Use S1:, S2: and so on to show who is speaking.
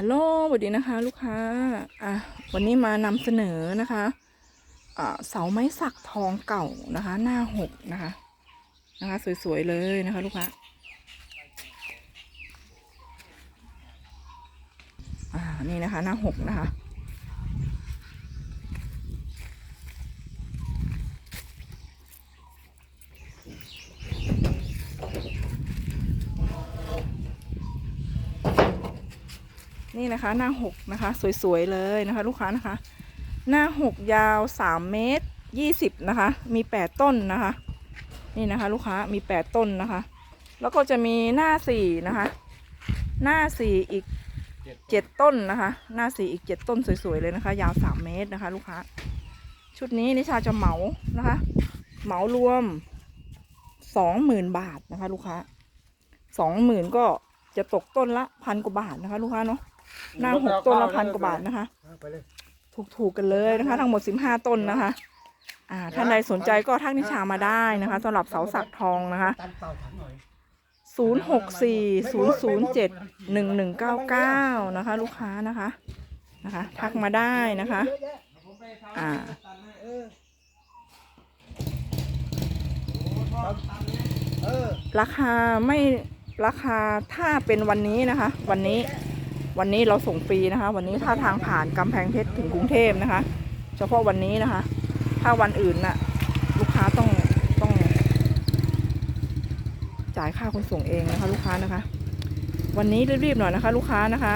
S1: ฮัลโหลสวัสดีนะคะ ลูกค้า อะ วันนี้มานำเสนอนะคะเสาไม้สักทองเก่านะคะ หน้าหกนะคะ นะคะ สวยๆเลยนะคะ ลูกค้า อ่า นี่นะคะ หน้าหกนะคะ นี่นะคะ หน้าหกนะคะ สวยๆเลยนะคะ ลูกค้านะคะ หน้าหกยาวสามเมตรยี่สิบนะคะ มีแปดต้นนะคะ นี่นะคะ ลูกค้ามีแปดต้นนะคะ แล้วก็จะมีหน้าสี่นะคะ หน้าสี่อีกเจ็ดต้นนะคะ หน้าสี่อีกเจ็ดต้นสวยๆเลยนะคะ ยาวสามเมตรนะคะ ลูกค้า ชุดนี้นิชาจะเหมานะคะ เหมารวมสองหมื่นบาทนะคะ ลูกค้าสองหมื่นก็ จะตกต้นละพันกว่าบาทนะคะลูกค้าเนาะหน้าหกต้นละพันกว่าบาทนะคะ
S2: ไปเลย
S1: ถูกๆกันเลยนะคะ ทั้งหมด15ต้นนะคะอ่าท่านใดสนใจก็ทักนิชามาได้นะคะสำหรับเสาสักทองนะคะ
S2: ตันเต่าถังหน่อย
S1: 0640071199 นะคะ ลูกค้านะคะนะคะ ทักมาได้นะคะ อ่า
S2: เออ
S1: ราคาไม่ ราคาถ้าเป็นวันนี้นะคะ วันนี้วันนี้เราส่งฟรีนะคะ วันนี้ถ้าทางผ่านกำแพงเพชรถึงกรุงเทพนะคะ เฉพาะวันนี้นะคะ ถ้าวันอื่นน่ะลูกค้าต้องต้อง จ่ายค่าขนส่งเองนะคะ ลูกค้านะคะ วันนี้รีบๆหน่อยนะคะ ลูกค้านะคะ